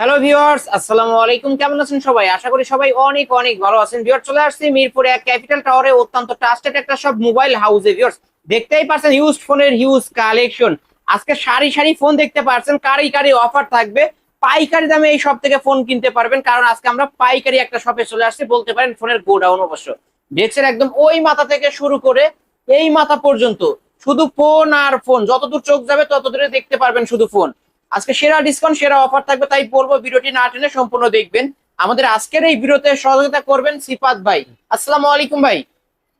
Hello viewers আসসালামু আলাইকুম। কেমন আছেন সবাই? আশা করি সবাই অনেক অনেক ভালো আছেন। ভিউয়ার চলে আসছি মিরপুরে এক ক্যাপিটাল টাওয়ারে অত্যন্ত ট্রাস্টেড একটা সব মোবাইল হাউসে ভিউয়ার্স দেখতেই পারছেন হিউজ ফোনের হিউজ কালেকশন আজকে সারি সারি ফোন দেখতে পারছেন কারি কারি অফার থাকবে। পাইকারি দামে এই সব থেকে ফোন কিনতে পারবেন, কারণ আজকে আমরা পাইকারি একটা শপে চলে আসছি, বলতে পারেন ফোনের গোডাউন অবশ্য। দেখছেন একদম ওই মাথা থেকে শুরু করে এই মাথা পর্যন্ত। শুধু ফোন আর ফোন যতদূর চোখ যাবে তত দূরে দেখতে পারবেন শুধু ফোন আজকে সেরা ডিসকাউন্ট সেরা অফার থাকবে তাই বলব ভিডিওটি না টেনে সম্পূর্ণ দেখবেন। আমাদের আজকের এই ভিডিওতে সহযোগিতা করবেন সিফাত ভাই। আসসালামু আলাইকুম ভাই।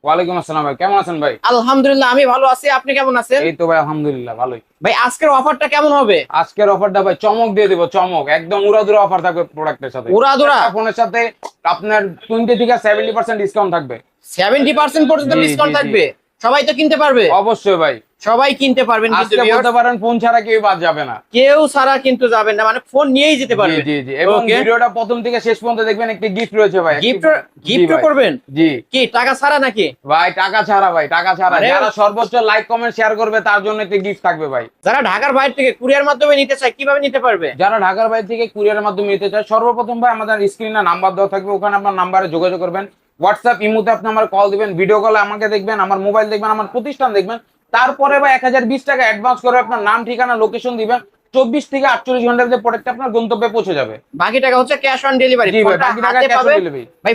ওয়ালাইকুম আসসালাম ভাই কেমন আছেন ভাই? আলহামদুলিল্লাহ আমি ভালো আছি। আপনি কেমন আছেন? এই তো ভাই আলহামদুলিল্লাহ ভালোই। ভাই আজকের অফারটা কেমন হবে? আজকের অফারটা ভাই চমক দিয়ে দেবো চমক। একদম উড়াদুরা অফার থাকবে প্রোডাক্টের সাথে। উড়াদুরা? ফোনের সাথে আপনার টোয়েন্টি থেকে সেভেন্টি পার্সেন্ট ডিসকাউন্ট থাকবে। সেভেন্টি পার্সেন্ট পর্যন্ত জি, জি, ডিসকাউন্ট থাকবে? সবাই তো কিনতে পারবে? অবশ্যই ভাই। সবাই কিনতে পারবেন কিন্তু বলতে পারেন ফোন ছাড়া কেউ বাদ যাবে না। কেউ ছাড়া কিন্তু যাবেন না মানে ফোন নিয়েই যেতে জি পারবেন জি জি। এবং ভিডিওটা প্রথম থেকে শেষ পর্যন্ত দেখবেন একটি গিফট রয়েছে ভাই। গিফট গিফট করবেন? জি। কি টাকা ছাড়া নাকি? ভাই টাকা ছাড়া ভাই টাকা ছাড়া। যারা সর্বোচ্চ লাইক কমেন্ট শেয়ার করবে তার জন্য একটি গিফট থাকবে ভাই। যারা ঢাকার বাইরে থেকে কুরিয়ার মাধ্যমে নিতে চায় কীভাবে নিতে পারবে? যারা ঢাকার বাইরে থেকে কুরিয়ারের মাধ্যমে নিতে চায় সর্বপ্রথম ভাই আমাদের স্ক্রিনে নাম্বার দেওয়া থাকবে ওখানে আপনার নাম্বারে যোগাযোগ করবেন। হোয়াটসঅ্যাপ ইমুতে আপনি আমার কল দিবেন ভিডিও কলে আমাকে দেখবেন আমার মোবাইল দেখবেন আমার প্রতিষ্ঠান দেখবেন। তারপরে ভাই এক হাজার বিশ টাকা অ্যাডভান্স করে আপনার নাম ঠিকানা লোকেশন দিবেন। চব্বিশ থেকে আটচল্লিশ ঘণ্টার মধ্যে প্রোডাক্ট আপনার গন্তব্যে পৌঁছে যাবে। বাকি টাকা হচ্ছে ক্যাশ অন ডেলিভারি জি ভাই বাকি টাকা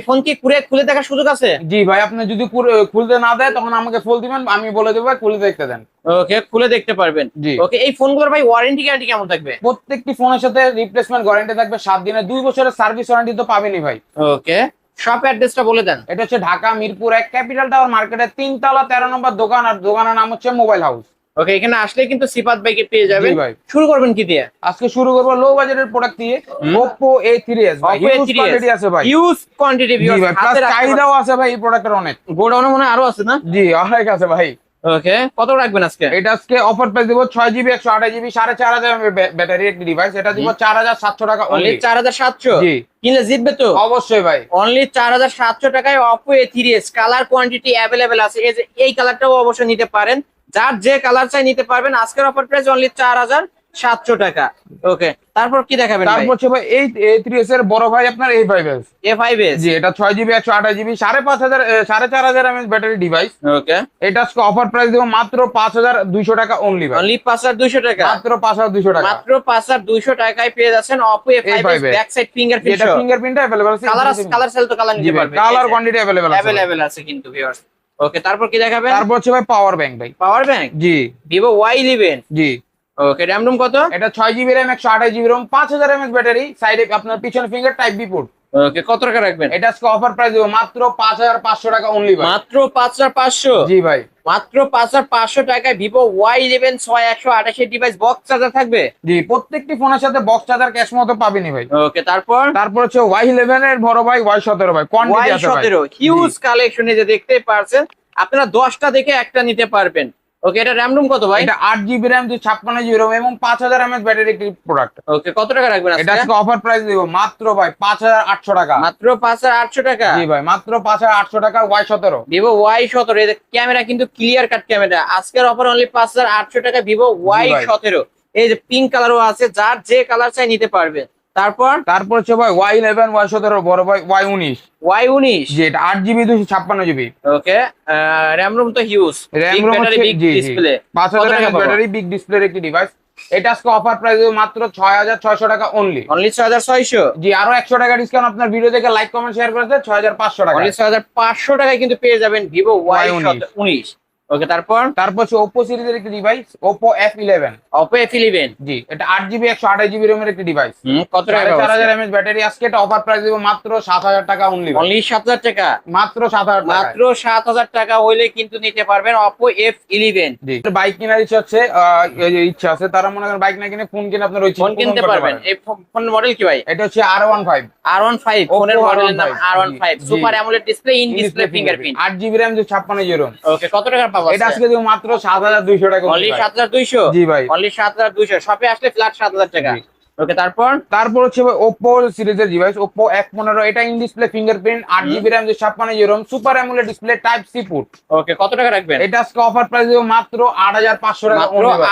ফোন কি কুরে খুলে দেখার সুযোগ আছে? জি ভাই আপনি যদি খুলতে না দেয় তখন আমাকে ফুল দিবেন আমি বলে দেবো খুলে দেখতে দেন। ওকে খুলে দেখতে পারবেন। জি। ওকে এই ফোনগুলোর ভাই ওয়ারেন্টি গ্যারান্টি কেমন থাকবে? প্রত্যেকটি ফোনের সাথে রিপ্লেসমেন্ট ওয়ারেন্টি থাকবে সাত দিনের দুই বছরের সার্ভিস ওয়ারেন্টি তো পাবেনই ভাই। ওকে শপ অ্যাড্রেসটা বলে দেন। এটা হচ্ছে ঢাকা মিরপুর এক ক্যাপিটাল টাওয়ার মার্কেটের তিনতলা তেরো নম্বর দোকান আর দোকানের নাম হচ্ছে মোবাইল হাউস ওকে এখানে আসলে কিন্তু সিপাত ভাইকে পেয়ে যাবে ভাই। শুরু করবেন কি দিয়ে? আজকে শুরু করব লো বাজারের প্রোডাক্ট দিয়ে। Oppo A3s ভাই এস হিউজ কোয়ান্টিটি আছে ভাই। ইউজ কোয়ান্টিটি ভাই প্লাস চাহিদাও আছে ভাই এই প্রোডাক্টের অনেক। গোডাউনে মনে আরও আছে না? জি অনেক আছে ভাই। ওকে কত রাখবেন আজকে? এটা আজকে অফার প্রাইস দিব ছয় জিবি একশো আঠাশ জিবি সাড়ে চার হাজার ব্যাটারি একটি ডিভাইস এটা দিব চার হাজার সাতশো টাকা অনলি only। চার হাজার সাতশো? জি। কিনলে জিতবে তো? অবশ্যই ভাই। অনলি চার হাজার সাতশো টাকায় Oppo A three colour quantity available আছে। এই যে এই কালারটাও অবশ্যই নিতে পারেন। যার যে কালার চাই নিতে পারবেন আজকের অফার প্রাইস অনলি চার হাজার। হাজার সাতশো টাকা। ওকে তারপর কি দেখাবেন তারপর হচ্ছে ভাই এই এ থ্রি এস এর বড় ভাই আপনার এই five S A five S G এটা ছয় জিবি একশো আঠাশ জিবি সাড়ে পাঁচ হাজার সাড়ে চার হাজার এমএস ব্যাটারি ডিভাইস ওকে এটা আজকে অফার প্রাইস দেবো মাত্র পাঁচ হাজার দুইশো টাকা অনলি ভাই। অনলি পাঁচ হাজার দুইশো টাকা? মাত্র পাঁচ হাজার দুইশো টাকা। মাত্র পাঁচ হাজার দুইশো টাকায় পেয়ে যাচ্ছেন S A5s back side fingerprint এটা ফিঙ্গারপ্রিন্ট অ্যাভেলেবল আছে কালার কালার সেল তো কালার নিতে ভাই পারবেন কালার কোয়ান্টিটি অ্যাভেলেবল আছে। অ্যাভেলেবেল আছে কিন্তু ভিউয়ার্স ওকে তারপর কি দেখাবেন? তারপর হচ্ছে ভাই পাওয়ার ব্যাংক ভাই। পাওয়ার ব্যাংক জি। ওয়াই ইলেভেন জি। ওকে র্যাম রুম কত? এটা ছয় জিবি র্যাম একশো আঠাশ জিবি রোম পাঁচ হাজার এমএস ব্যাটারি সাইডে আপনার পিছনে finger type B port okay কত টাকা রাখবেন? এটা আজকে অফার প্রাইস দেবো মাত্র পাঁচ হাজার পাঁচশো টাকা অনলি ভাই। মাত্র পাঁচ হাজার পাঁচশো? জি ভাই। মাত্র পাঁচ হাজার পাঁচশো টাকায় ভিভো ওয়াই ইলেভেন ছয় একশো আঠাশের ডিভাইস বক্স চার্জার থাকবে? জি প্রত্যেকটি ফোনের সাথে বক্স চার্জার ক্যাশ মতো পাবেনি ভাই। ওকে তারপর? তারপর হচ্ছে ওয়াই ইলেভেন এর বড় ভাই ওয়াই সতেরো ভাই কোয়ান্টিটি সতেরো হিউজ কালেকশনে যে দেখতে পারছেন আপনারা দশটা দেখে একটা নিতে পারবেন। ওকে এটা র্যাম রুম কত ভাই? এটা আট জিবি র্যাম দুই ছাপ্পান্ন জিবি রোম এবং পাঁচ হাজার এমএস ব্যাটারি একটি প্রোডাক্ট ওকে কত টাকা রাখবেন এটা আজকে অফার প্রাইস দিব মাত্র ভাই পাঁচ হাজার আটশো টাকা। মাত্র পাঁচ হাজার আটশো টাকা? জি ভাই মাত্র পাঁচ হাজার আটশো টাকা ওয়াই সতেরো। ভিভো ওয়াই সতেরো ক্যামেরা কিন্তু ক্লিয়ার কাট ক্যামেরা আজকের অফার অনলি পাঁচ হাজার আটশো টাকা ভিভো ওয়াই সতেরো। এই যে পিঙ্ক কালারও আছে যার যে কালার চাই নিতে পারবে। তারপর? তারপর হচ্ছে ভাই ওয়াই ইলেভেন ওয়াই সতেরো বড় ভাই ওয়াই উনিশ। ওয়াই উনিশ। জি এটা আট জিবি দুশো ছাপ্পান্ন জিবি ওকে র্যাম রুম তো হিউজ র্যাম রোম ডিসপ্লে পাঁচ হাজার ব্যাটারি বিগ ডিসপ্লের একটি ডিভাইস এটা আজকে অফার প্রাইস মাত্র ছয় হাজার ছয়শো টাকা অনলি অনলি ছয় হাজার ছয়শো? জি আরও একশো টাকা ডিসকাউন্ট আপনার ভিডিও দেখে লাইক কমেন্ট শেয়ার করেছে ছয় হাজার পাঁচশো টাকা। ছয় হাজার পাঁচশো টাকায় কিন্তু পেয়ে যাবেন ভিভো ওয়াই উনিশ। ওকে তারপর? তারপর হচ্ছে ওপো সিরিজের একটি device Oppo F eleven Oppo F eleven জি এটা আট জিবি একশো আঠাশ জিবি রোমের একটি ডিভাইস কত টাকা চার হাজার এমএস ব্যাটারি আজকে এটা অফার প্রাইস দেবো মাত্র সাত হাজার টাকা অনলি অনলি সাত হাজার টাকা? মাত্র সাত হাজার টাকা মাত্র সাত হাজার টাকা হইলে কিন্তু নিতে পারবেন অপো এফ ইলেভেন জি। বাইক কেনার ইচ্ছা হচ্ছে আহ, ইচ্ছা আছে তারা মনে করেন বাইক না কিনে ফোন কিনে আপনার ওই ফোন কিনতে পারবেন। এই ফোন মডেল কি ভাই? এটা হচ্ছে R one five R one five ফোনের মডেলের নাম R15 R one five super AMOLED display in display fingerprint আট জিবি র্যাম ছাপ্পান্ন জিরো ওকে কত পাবো? এটা আজকে দেবো মাত্র সাত হাজার দুইশো টাকা অনলি সাত হাজার দুইশো? জি ভাই। অনলি সাত হাজার দুইশো। শপে আসলে ফ্ল্যাট সাত হাজার টাকা। জি। ওকে তারপর? তারপর হচ্ছে ওপো সিরিজের ডিভাইস ওপো এক পনেরো এটা ইন ডিসপ্লে ফিঙ্গারপ্রিন্ট আট জিবি র্যাম দুই ছাপ্পান্ন GB ROM super AMOLED display type C port okay কত টাকা রাখবেন? এটা আজকে অফার প্রাইস দেবো মাত্র আট হাজার পাঁচশো টাকা।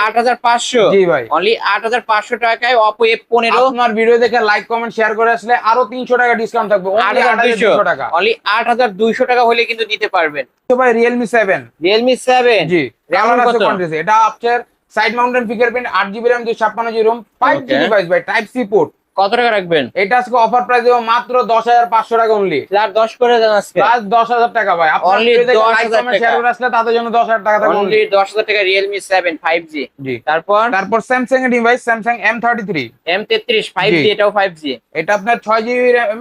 আট হাজার পাঁচশো? জি ভাই। অনলি আট হাজার পাঁচশো টাকায় অপো এফ পনেরো। আপনার ভিডিও দেখে লাইক কমেন্ট শেয়ার করে আসলে আরও তিনশো টাকা ডিসকাউন্ট থাকবে। আট হাজার দুইশো। টাকা। অনলি আট হাজার দুইশো টাকা হলে কিন্তু দিতে পারবেন। তো ভাই রিয়েলমি সেভেন রিয়েলমি সেভেন জি। এটা আপনার সাইড মাউন্টেন ফিঙ্গারপ্রিন্ট আট জিবি র্যাম দুই ছাপ্পান্ন GB ROM five G device ভাই টাইপ সি পোর্ট কত টাকা রাখবেন? এটা আজকে অফার প্রাইস দেবো মাত্র দশ হাজার পাঁচশো টাকা অনলি চার দশ করে দেন আজকে। প্লাস দশ হাজার টাকা ভাই। আপনার Only ভিডিও দেখে 10,000 লাইক কমেন্ট শেয়ার করে আসলে তাদের জন্য দশ হাজার টাকা থাকবে অনলি দশ হাজার টাকা রিয়েলমি সেভেন ফাইভ জি। তারপর? তারপর স্যামসাং এর device Samsung M thirty three M তেত্রিশ ফাইভ জি। জি এটাও ফাইভ জি এটা আপনার ছয় জিবি র্যাম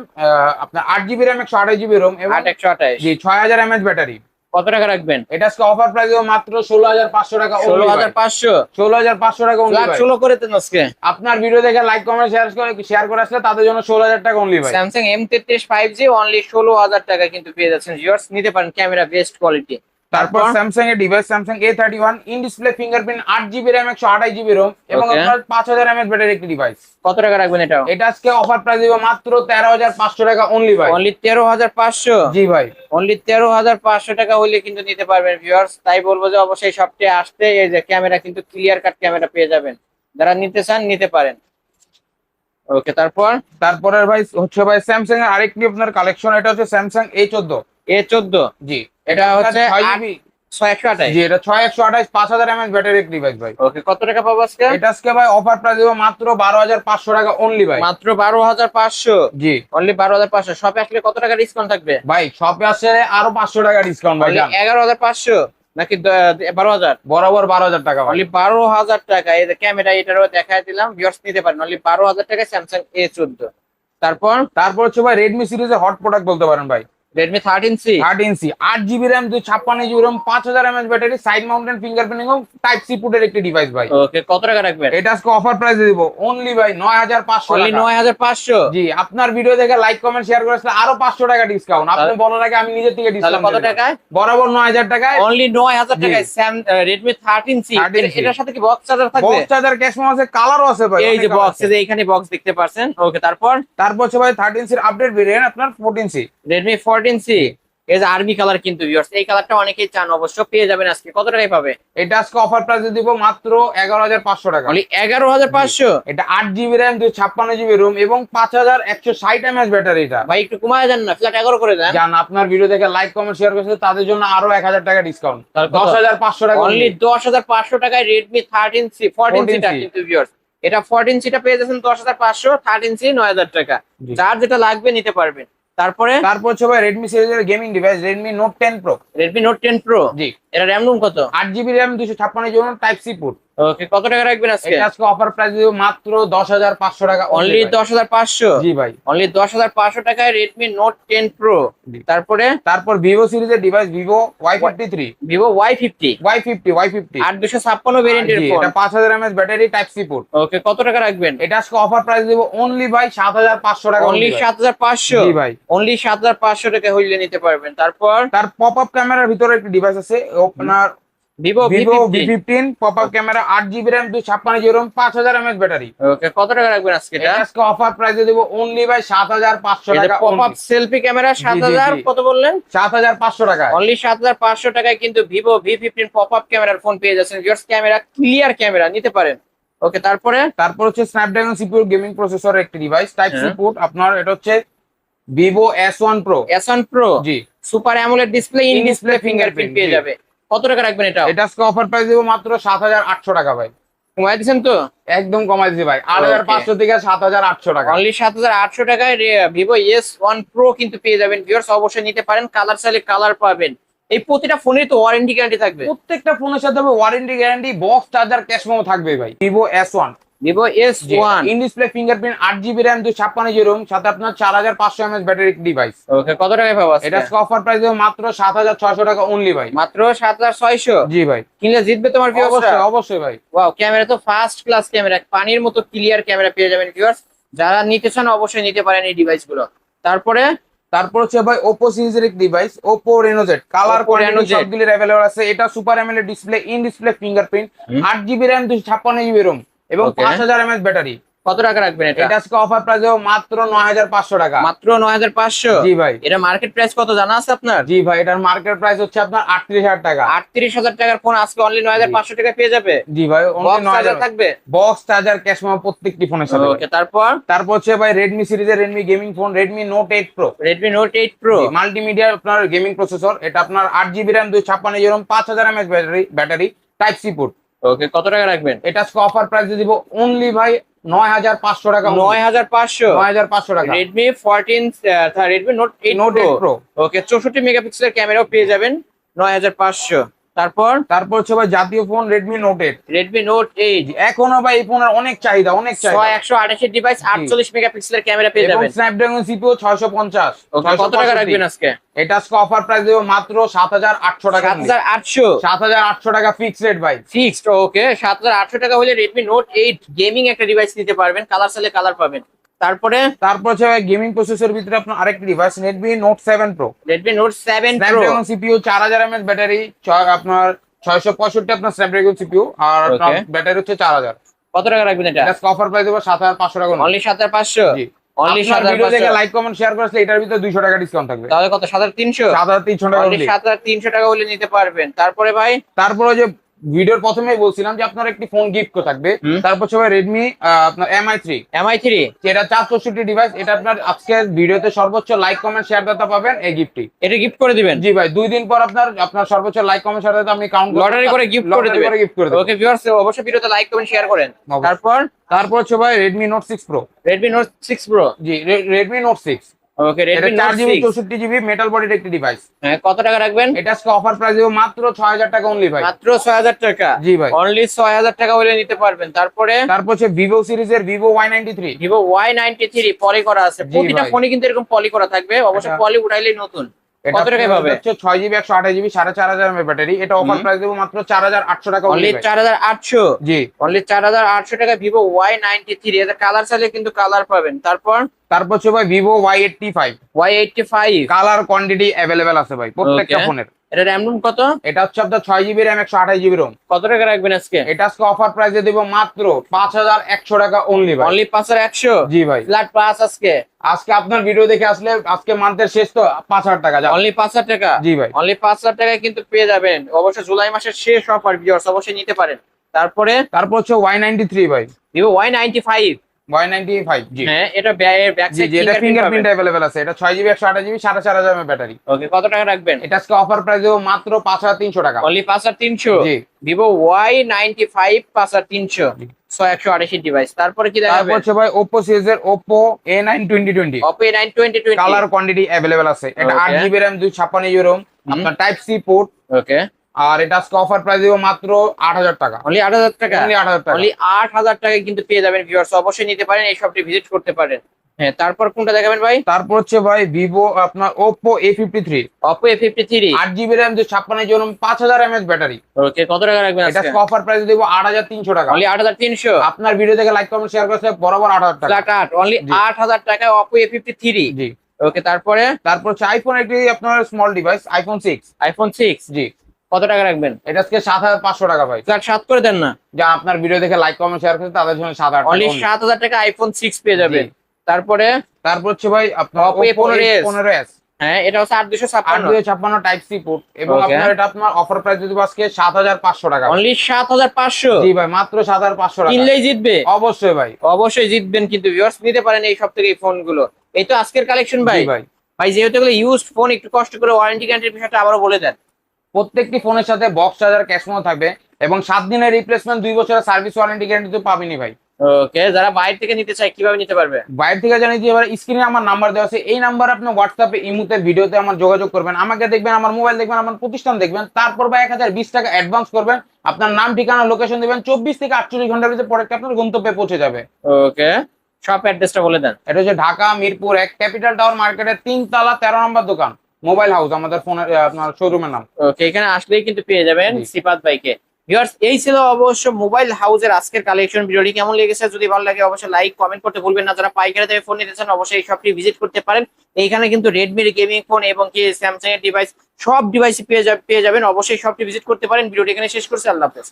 আপনার আট জিবি র্যাম একশো আঠাশ জিবি রোম এবং একশো আঠাশ। জি ছয় হাজার এমএচ ব্যাটারি। কত টাকা রাখবেন? এটা আজকে অফার প্রাইস মাত্র ষোলো হাজার পাঁচশো টাকা ষোলো হাজার পাঁচশো? ষোলো হাজার পাঁচশো টাকা ষোলো করে দেন আজকে। আপনার ভিডিও দেখে লাইক কমেন্ট শেয়ার করে শেয়ার করে আসলে তাদের জন্য ষোলো হাজার টাকা অনলি ভাই। স্যামসাং এম তেত্রিশ ফাইভ জি অনলি ষোলো হাজার টাকা কিন্তু পেয়ে যাচ্ছেন। জিওর্স নিতে পারেন ক্যামেরা বেস্ট কোয়ালিটি তারপর স্যামসাং এর device Samsung A thirty one in display fingerprint আট জিবি র্যাম একশো আঠাশ জিবি রোম এবং আপনার পাঁচ হাজার এমএচ ব্যাটারি একটি ডিভাইস কত টাকা রাখবেন এটাও? এটা আজকে অফার প্রাইস দিব মাত্র তেরো হাজার পাঁচশো টাকা অনলি ভাই। অনলি তেরো হাজার পাঁচশো? জি ভাই। অনলি তেরো হাজার পাঁচশো টাকা হলে কিন্তু নিতে পারবেন ভিউয়ার্স তাই বলব যে অবশ্যই সবটি আসতে এই যে ক্যামেরা কিন্তু ক্লিয়ার কাট ক্যামেরা পেয়ে যাবেন। যারা নিতে চান নিতে পারেন। ওকে তারপর? তারপরের ভাই হচ্ছে ভাই স্যামসাং এর আরেকটি আপনার কালেকশন এটা হচ্ছে স্যামসাং এ চোদ্দ এ চোদ্দ। জি। এটা হচ্ছে এটা পাঁচ হাজার ব্যাটারি ডিভাইস ভাই। ওকে কত টাকা পাবো আজকে? এটা আজকে ভাই অফার প্রাইস দিব মাত্র বারো হাজার পাঁচশো টাকা অনলি ভাই। মাত্র বারো হাজার পাঁচশো? জি। অনলি বারো হাজার পাঁচশো। শপে আসলে কত টাকা ডিসকাউন্ট থাকবে? ভাই শপে আসলে আরও পাঁচশো টাকা ডিসকাউন্ট ভাই এগারো হাজার পাঁচশো? নাকি বারো হাজার? বরাবর বারো হাজার টাকা অনলি বারো হাজার টাকা। এই যে ক্যামেরা এটারও দেখাই দিলাম নিতে পারেন। অনলি বারো হাজার টাকা স্যামসাং এ চোদ্দ। তারপর? তারপর হচ্ছে ভাই রেডমি সিরিজের হট প্রোডাক্ট বলতে পারেন ভাই। Redmi 13C 13C 8GB RAM 256GB ROM 5000 mAh battery side mounted fingerprinting এবং টাইপ সি পোর্টের একটি ডিভাইস ভাই। ওকে কত টাকা রাখবে এটা আজকে অফার প্রাইসে দেব অনলি ভাই 9500 অনলি 9500 জি আপনার ভিডিও দেখে লাইক কমেন্ট শেয়ার করে আসলে আরও 500 টাকা ডিসকাউন্ট আপনি বলার আগে আমি নিজে থেকে ডিসকাউন্ট কত টাকায়? বরাবর 9000 টাকায়। অনলি 9000 টাকায় স্যাম Redmi 13C এটার সাথে কি বক্স চার্জার থাকবে? বক্স চার্জার ক্যাশ আছে কালারও আছে ভাই এই যে বক্স এই যে এখানে বক্স দেখতে পাচ্ছেন ওকে তারপর? তারপর হচ্ছে ভাই 13C এর আপডেট বেরিয়ে আপনার 14C Redmi 14 ইম্পর্টেন্সি এই যে আর্মি কালার কিন্তু ভিউয়ার্স এই কালারটা অনেকেই চান অবশ্য পেয়ে যাবেন আজকে। কত টাকায় পাবে? এটা আজকে অফার প্রাইসে দিব মাত্র 11500 টাকা। মানে 11500 এটা 8 জিবি র‍্যাম 256 জিবি রম এবং 5160 এমএএইচ ব্যাটারি এটা। ভাই একটু কমায় দেন না ফ্ল্যাট 11 করে দেন। জান আপনার ভিডিও দেখে লাইক কমেন্ট শেয়ার করেছে তাদের জন্য আরও 1000 টাকা ডিসকাউন্ট 10500 টাকা অনলি 10500 টাকায় Redmi 13C 14C টা কিন্তু ভিউয়ার্স এটা 14C টা পেয়ে যাচ্ছেন 10500 13C 9000 টাকা। যার যেটা লাগবে নিতে পারবেন। তারপরে? তারপর হচ্ছে ভাই রেডমি সিরিজের gaming device Redmi Note ten Pro Redmi Note ten Pro জি। এটা র্যাম রুম কত? আট জিবি র্যাম দুশো ছাপ্পান্ন GB type C port okay কত টাকা রাখবেন আজকে? আজকে অফার প্রাইস দিব মাত্র দশ হাজার পাঁচশো টাকা অনলি দশ হাজার পাঁচশো? জি ভাই। অনলি দশ হাজার পাঁচশো টাকায় রেডমি নোট টেন প্রো তারপরে? তারপর ভিভো সিরিজের device Y fifty Y fifty আট দুশো ছাপ্পান্ন ভেরিয়েন্টের ফোন এটা পাঁচ হাজার mAh battery type C port okay কত টাকা রাখবেন? এটা আজকে অফার প্রাইস দিব অনলি ভাই সাত হাজার পাঁচশো টাকা অনলি only ভাই। সাত হাজার পাঁচশো? জি ভাই। অনলি সাত হাজার পাঁচশো টাকা হইলে নিতে পারবেন। তারপর? তার পপ আপ ক্যামেরার ভিতরে একটি ডিভাইস আছে আপনার Vivo Vivo V fifteen pop up camera আট জিবি র্যাম দুই ছাপ্পান্ন জিবি রম পাঁচ হাজার এমএচ ব্যাটারি। ওকে কত টাকা রাখবেন আজকে আজকে অফার প্রাইসে দেবো অনলি ভাই সাত হাজার পাঁচশো টাকা। পপ আপ সেলফি ক্যামেরা সাত হাজার। কত বললেন? সাত হাজার পাঁচশো টাকা অনলি সাত হাজার পাঁচশো টাকায় কিন্তু Vivo V fifteen pop up ক্যামেরার ফোন পেয়ে যাচ্ছেন। ভিউয়ার্স ক্যামেরা ক্লিয়ার ক্যামেরা নিতে পারেন। ওকে তারপরে? তারপর হচ্ছে স্ন্যাপড্রাগন সিপিইউ গেমিং প্রসেসর একটি ডিভাইস টাইপ সি। পোর্ট আপনার এটা হচ্ছে Vivo S one Pro S one Pro G. Super AMOLED display in display fingerprint পেয়ে যাবে। কত টাকা রাখবেন এটা এটা আজকে অফার প্রাইস দেবো মাত্র সাত হাজার আটশো টাকা ভাই। কমাই দিচ্ছেন তো? একদম কমাই দিচ্ছি ভাই। আট হাজার পাঁচশো থেকে সাত হাজার আটশো টাকা। অনলি সাত হাজার আটশো টাকায় ভিভো এস ওয়ান প্রো কিন্তু পেয়ে যাবেন। ভিউয়ার্স অবশ্যই নিতে পারেন। কালার চাইলে কালার পাবেন। এই প্রতিটা ফোনে তো ওয়ারেন্টি গ্যারান্টি থাকবে। প্রত্যেকটা ফোনের সাথে warranty guarantee box charger cash memo থাকবে ভাই। Vivo S one Vivo S one in display fingerprint আট জিবি র্যাম দুই ছাপ্পান্ন জিবি রোম সাথে আপনার চার হাজার পাঁচশো এমএচ ব্যাটারি ডিভাইস ওকে কত টাকায় পাবো এটা অফার প্রাইস মাত্র সাত হাজার ছয়শো টাকা অনলি ভাই। মাত্র সাত হাজার ছয়শো? জি ভাই। কিনলে জিতবে তোমার কি অবস্থা? অবশ্যই অবশ্যই ভাই। ওয়াও ক্যামেরা তো ফার্স্ট ক্লাস ক্যামেরা পানির মতো ক্লিয়ার ক্যামেরা পেয়ে যাবেন ভিউয়ার্স যারা নিতে চান অবশ্যই নিতে পারেন এই ডিভাইসগুলো তারপরে? তারপর হচ্ছে ভাই ওপো সিরিজের এক device Oppo Reno Z colour Oppo quality Reno Z। সবগুলি অ্যাভেলেবল আছে। এটা super AMOLED display in display fingerprint. আট জিবি র্যাম দুশো ছাপ্পান্ন জিবি রোম এবং পাঁচ হাজার এমএচ ব্যাটারি। কত টাকা রাখবেন এটা? এটা আজকে অফার প্রাইস মাত্র নয় হাজার পাঁচশো টাকা। মাত্র নয় হাজার পাঁচশো? জি ভাই। এটা মার্কেট প্রাইস কত জানা আছে আপনার? জি ভাই এটার মার্কেট প্রাইস হচ্ছে আপনার আটত্রিশ হাজার টাকা। আটত্রিশ হাজার টাকার ফোন আজকে অনলি নয় হাজার পাঁচশো টাকা পেয়ে যাবে? জি ভাই বক্স চার্জার থাকবে? বক্স চার্জার ক্যাশ মেমো প্রত্যেকটি ফোনের সাথে। ওকে তারপর? তারপর হচ্ছে ভাই রেডমি সিরিজের Redmi gaming phone Redmi Note eight Pro Redmi Note eight Pro multimedia আপনার গেমিং প্রসেসর এটা আপনার আট জিবি র্যাম দুই ছাপ্পান্ন জিরো পাঁচ হাজার mAh battery battery type C port okay কত টাকা রাখবেন? এটা অফার প্রাইস দিব অনলি ভাই নয় হাজার পাঁচশো টাকা নয় হাজার পাঁচশো? নয় হাজার পাঁচশো টাকা। Redmi fourteen Redmi Note eight Note eight okay চৌষট্টি মেগাপিক্সেলের ক্যামেরাও পেয়ে যাবেন নয় হাজার পাঁচশো। তারপর? তারপর হচ্ছে ভাই জাতীয় phone Redmi Note eight Redmi Note eight এখনও ভাই এই ফোনের অনেক চাহিদা অনেক চাহিদা। একশো আঠাশের ডিভাইস আটচল্লিশ মেগাপিক্সেলের ক্যামেরা পেয়ে যাবেন। স্ন্যাপড্রাগন সিপিও ছয়শো পঞ্চাশ। কত টাকা রাখবেন আজকে? এটা আজকে অফার প্রাইস দেবো মাত্র সাত হাজার আটশো টাকা সাত হাজার আটশো? সাত হাজার আটশো টাকা ফিক্স রেট ভাই। ফিক্সড ওকে সাত হাজার আটশো টাকা হলে রেডমি নোট এইট গেমিং একটা ডিভাইস নিতে পারবেন কালার চাইলে কালার পাবেন। তারপরে? তারপর হচ্ছে গেমিং প্রসেসর ভিতরে আপনার আরেকটি device Note seven Pro Redmi Note seven Pro Snapdragon CPU চার হাজার এমএচ ব্যাটারি আপনার ছয়শো পঁয়ষট্টি আপনার স্ন্যাপড্রাগন সিপিইউ আর ব্যাটারি হচ্ছে চার হাজার। কত টাকা রাখবেন এটা? এটা অফার প্রাইস দেবো সাত হাজার পাঁচশো টাকা। অনলি সাত হাজার পাঁচশো? জি। অনলি সাত আপনার হাজার ভিডিও দেখে লাইক কমেন্ট শেয়ার করেছে এটার ভিতরে দুইশো টাকা ডিসকাউন্ট থাকবে। তাহলে কত? সাত হাজার তিনশো? সাত হাজার তিনশো টাকা অনলি only। সাত হাজার তিনশো টাকা হলে নিতে পারবেন। তারপরে ভাই? তারপরে যে ভিডিওর প্রথমেই বলছিলাম যে আপনার একটি ফোন গিফট থাকবে। তারপর হচ্ছে রেডমি আপনার এমআই থ্রি এমআই থ্রি যেটা চার চৌষট্টি ডিভাইস এটা আপনার আজকের ভিডিওতে সর্বোচ্চ লাইক কমেন্ট শেয়ার দাতা পাবেন এই গিফটটি এটা গিফট করে দিবেন? জি ভাই দুই দিন পর আপনার আপনার সর্বোচ্চ লাইক কমেন্ট শেয়ার দাতা আপনি কাউন্ট লটারি করে gift করে দিবেন। গিফট করে দেবেন। ওকে ভিউয়ার্স অবশ্যই ভিডিওতে লাইক কমেন্ট শেয়ার করেন। তারপর? তারপর হচ্ছে ভাই Redmi Note six Pro Redmi Note six Pro জি Redmi Note six okay GB six চৌষট্টি জিবি মেটাল বডির একটি ডিভাইস হ্যাঁ কত টাকা রাখবেন? এটা আজকে অফার প্রাইস দেবো মাত্র ছয় হাজার টাকা অনলি ভাই। মাত্র ছয় হাজার টাকা? জি ভাই। অনলি ছয় হাজার টাকা হলে নিতে পারবেন। তারপরে? তারপর হচ্ছে ভিভো সিরিজের ভিভো ওয়াই নাইনটি থ্রি পলি করা আছে। প্রতিটা ফোনে কিন্তু এরকম পলি করা থাকবে। অবশ্যই পলি উঠাইলে নতুন। কত টাকায় পাবে? হচ্ছে ছয় জিবি একশো আঠাশ জিবি সাড়ে চার হাজার ব্যাটারি এটা অফার হুম। প্রাইস দেবো মাত্র চার হাজার আটশো টাকা অনলি জি। অনলি টাকা এটা কালার চাইলে কিন্তু কালার পাবেন। তারপর? তারপর হচ্ছে ভাই Vivo Y eighty five Y eighty five colour quantity available আছে ভাই প্রত্যেকটা ফোনের এটা র্যাম রুম কত? এটা হচ্ছে আপনার ছয় জিবি র্যাম একশো আঠাশ জিবি রোম কত টাকা রাখবেন আজকে? এটা আজকে অফার প্রাইসে দেবো মাত্র পাঁচ হাজার একশো টাকা অনলি ভাই। অনলি পাঁচ হাজার একশো? জি ভাই। ফ্ল্যাট পাঁচ আজকে? আজকে আপনার ভিডিও দেখে আসলে আজকে মান্থের শেষ তো পাঁচ হাজার টাকা অনলি পাঁচ হাজার টাকা? জি ভাই। অনলি পাঁচ হাজার টাকায় কিন্তু পেয়ে যাবেন। অবশ্যই জুলাই মাসের শেষ অফার ভিউয়ার্স অবশ্যই নিতে পারেন। তারপরে? তারপর হচ্ছে ওয়াই নাইনটি থ্রি ভাই। Vivo Y ninety five Y ninety five জি। হ্যাঁ এটা ব্যাক জি জি এটা ফিঙ্গারপ্রিন্ট আছে। ব্যাটারি। ওকে কত টাকা রাখবেন? এটা আজকে অফার প্রাইস দেবো মাত্র অনলি জি। ডিভাইস তারপরে কি হচ্ছে ভাই কালার কোয়ান্টিটি আছে। এটা আপনার টাইপ সি পোর্ট ওকে আর এটা আজকে অফার প্রাইস দেবো মাত্র আট হাজার টাকা। অনলি আট হাজার টাকা? অনলি আট হাজার টাকা। অনলি আট হাজার টাকায় কিন্তু পেয়ে যাবেন ভিউয়ার্স অবশ্যই নিতে পারেন এই শপটি ভিজিট করতে পারেন। হ্যাঁ তারপর কোনটা দেখাবেন ভাই? তারপর হচ্ছে ভাই ভিভো আপনার Oppo A fifty three A fifty three আট জিবি র্যাম ছাপ্পান্ন জিবি পাঁচ হাজার এমএচ ব্যাটারি। ওকে কত টাকা রাখবেন এটা অফার প্রাইস দেবো আট হাজার তিনশো টাকা। অনলি আট হাজার তিনশো? আপনার ভিডিও থেকে লাইক কমেন্ট শেয়ার করছে বরাবর আট হাজার টাকা। আট অনলি আট হাজার টাকায় Oppo A fifty three G. Okay তারপরে? তারপর হচ্ছে আইফোন একটি আপনার small device iPhone six iPhone six জি। কত টাকা রাখবেন? এটা আজকে সাত হাজার পাঁচশো টাকা ভাই। সাত করে দেন না। যা আপনার ভিডিও দেখে লাইক কমেন্ট শেয়ার করছে তাদের জন্য সাত হাজার। সাত হাজার টাকা আইফোন সিক্স পেয়ে যাবেন। তারপরে? তারপর হচ্ছে ভাই আপনার Oppo Oppo A15s পনেরো এস হ্যাঁ এটা হচ্ছে আট দুশো ছাপ্পান্ন। ছাপ্পান্ন টাইপ সি পোর্ট এবং আপনার এটা আপনার অফার প্রাইস যদি আজকে সাত হাজার পাঁচশো টাকা। অনলি সাত হাজার পাঁচশো? জি ভাই মাত্র সাত হাজার পাঁচশো টাকা। কিনলেই জিতবে? অবশ্যই ভাই। অবশ্যই জিতবেন কিন্তু ভিউয়ার্স নিতে পারেন এই সব থেকে এই ফোনগুলো এই তো আজকের কালেকশন ভাই। ভাই। ভাই যেহেতু এগুলো ইউজ ফোন একটু কষ্ট করে ওয়ারেন্টি গ্যারান্টির বিষয়টা আবারও বলে দেন। প্রত্যেকটি ফোনের সাথে বক্স চার্জার ক্যাশ মেমো থাকবে এবং সাত দিনের রিপ্লেসমেন্ট দুই বছরের সার্ভিস ওয়ারেন্টি গ্যারান্টি তো পাবেনি ভাই। ওকে যারা বাইরে থেকে নিতে চায় কীভাবে নিতে পারবে? বাইরে থেকে জানি এবার স্ক্রিনে আমার নাম্বার দেওয়া আছে। এই নাম্বার আপনি হোয়াটসঅ্যাপে ইমুতে ভিডিওতে আমার যোগাযোগ করবেন। আমাকে দেখবেন আমার মোবাইল দেখবেন আমার প্রতিষ্ঠান দেখবেন। তারপর বা এক হাজার বিশ টাকা অ্যাডভান্স করবেন। আপনার নাম ঠিকানা লোকেশন দেবেন। চব্বিশ থেকে আটচল্লিশ ঘণ্টার ভিতরে প্রোডাক্ট আপনার গন্তব্যে পৌঁছে যাবে। ওকে শপ অ্যাড্রেসটা বলে দেন। এটা হচ্ছে ঢাকা মিরপুর এক ক্যাপিটাল টাওয়ার মার্কেটের তিন তলা তেরো নম্বর দোকান। মোবাইল হাউস আমাদের ফোনের আপনার শোরুমের নাম। ওকে এখানে আসলেই কিন্তু পেয়ে যাবেন সিপাত বাইকে ভিউয়ার্স এই ছিল অবশ্য মোবাইল হাউসের আজকের কালেকশন ভিডিওটি কেমন লেগেছে যদি ভালো লাগে অবশ্যই লাইক কমেন্ট করতে ভুলবেন না। যারা পাইকারি দামে ফোন নিতে চান অবশ্যই এই শপটি ভিজিট করতে পারেন। এইখানে কিন্তু রেডমির গেমিং ফোন এবং কি স্যামসাং এর ডিভাইস সব ডিভাইস পেয়ে যাবে পেয়ে যাবেন। অবশ্যই শপটি ভিজিট করতে পারেন। ভিডিওটি এখানে শেষ করছি। আল্লাহ হাফেজ।